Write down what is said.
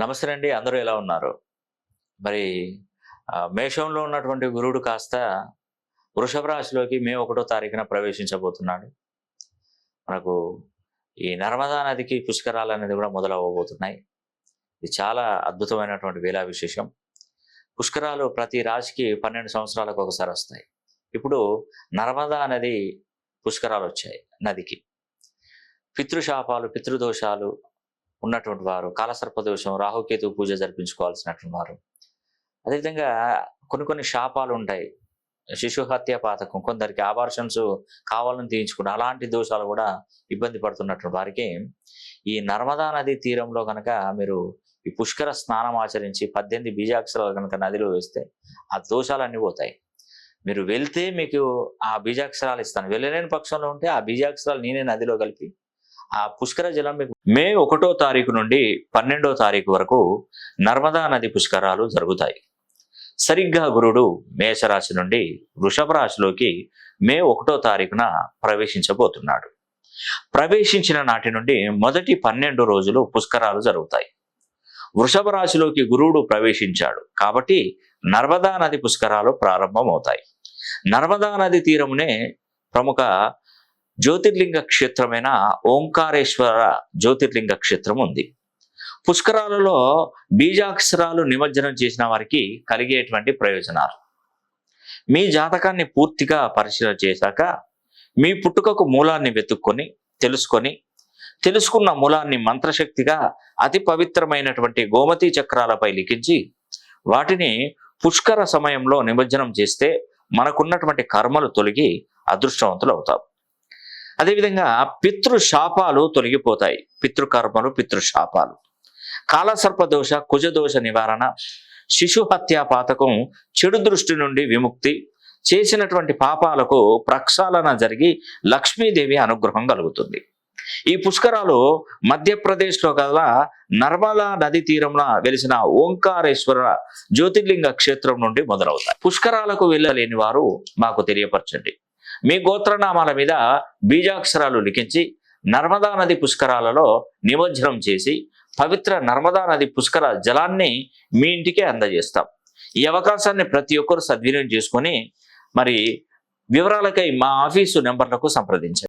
నమస్తే అండి అందరూ ఎలా ఉన్నారు? మరి మేషంలో ఉన్నటువంటి గురుడు కాస్త వృషభ రాశిలోకి మే ఒకటో తారీఖున ప్రవేశించబోతున్నాడు. మనకు ఈ నర్మదా నదికి పుష్కరాలు అనేది కూడా మొదలవ్వబోతున్నాయి. ఇది చాలా అద్భుతమైనటువంటి వేలా విశేషం పుష్కరాలు ప్రతి రాశికి పన్నెండు సంవత్సరాలకు ఒకసారి వస్తాయి. ఇప్పుడు నర్మదా నది పుష్కరాలు వచ్చాయి నదికి. పితృశాపాలు పితృదోషాలు ఉన్నటువంటి వారు కాలసర్ప దోషం రాహుకేతు పూజ జరిపించుకోవాల్సినటువంటి వారు. అదేవిధంగా కొన్ని కొన్ని శాపాలు ఉంటాయి. శిశు హత్య పాతకం కొందరికి ఆబార్షన్స్ కావాలని తీయించుకుంటారు అలాంటి దోషాలు కూడా ఇబ్బంది పడుతున్నటువంటి వారికి ఈ నర్మదా నది తీరంలో కనుక మీరు ఈ పుష్కర స్నానం ఆచరించి పద్దెనిమిది బీజాక్షరాలు కనుక నదిలో వేస్తే ఆ దోషాలన్నీ పోతాయి. మీరు వెళ్తే మీకు ఆ బీజాక్షరాలు ఇస్తాను. వెళ్ళలేని పక్షంలో ఉంటే ఆ బీజాక్షరాలు నేనే నదిలో కలిపి ఆ పుష్కర జలం మీకు మే ఒకటో తారీఖు నుండి పన్నెండో తారీఖు వరకు నర్మదా నది పుష్కరాలు జరుగుతాయి. సరిగ్గా గురుడు మేషరాశి నుండి వృషభ రాశిలోకి మే ఒకటో తారీఖున ప్రవేశించబోతున్నాడు. ప్రవేశించిన నాటి నుండి మొదటి పన్నెండు రోజులు పుష్కరాలు జరుగుతాయి. వృషభ రాశిలోకి గురువుడు ప్రవేశించాడు కాబట్టి నర్మదా నది పుష్కరాలు ప్రారంభమవుతాయి. నర్మదా నది తీరమునే ప్రముఖ జ్యోతిర్లింగ క్షేత్రమైన ఓంకారేశ్వర జ్యోతిర్లింగ క్షేత్రం ఉంది. పుష్కరాలలో బీజాక్షరాలు నిమజ్జనం చేసిన వారికి కలిగేటువంటి ప్రయోజనాలు. మీ జాతకాన్ని పూర్తిగా పరిశీలన చేశాక మీ పుట్టుకకు మూలాన్ని వెతుక్కొని తెలుసుకొని తెలుసుకున్న మూలాన్ని మంత్రశక్తిగా అతి పవిత్రమైనటువంటి గోమతి చక్రాలపై లిఖించి వాటిని పుష్కర సమయంలో నిమజ్జనం చేస్తే మనకున్నటువంటి కర్మలు తొలగి అదృష్టవంతులు అవుతాం అదేవిధంగా పితృశాపాలు తొలగిపోతాయి. పితృకర్మలు పితృశాపాలు. కాలసర్పదోష కుజదోష నివారణ శిశు హత్యా పాతకం చెడు దృష్టి నుండి విముక్తి చేసినటువంటి పాపాలకు ప్రక్షాళన జరిగి లక్ష్మీదేవి అనుగ్రహం కలుగుతుంది. ఈ పుష్కరాలు మధ్యప్రదేశ్లో గల నర్మలా నది తీరంలో వెలిసిన ఓంకారేశ్వర జ్యోతిర్లింగ క్షేత్రం నుండి మొదలవుతాయి. పుష్కరాలకు వెళ్ళలేని వారు మాకు తెలియపరచండి. మీ గోత్రనామాల మీద బీజాక్షరాలు లిఖించి నర్మదా నది పుష్కరాలలో నిమజ్జనం చేసి పవిత్ర నర్మదా నది పుష్కర జలాన్ని మీ ఇంటికే అందజేస్తాం. ఈ అవకాశాన్ని ప్రతి ఒక్కరు సద్వినియోగం చేసుకొని మరి వివరాలకై మా ఆఫీసు నెంబర్లకు సంప్రదించండి.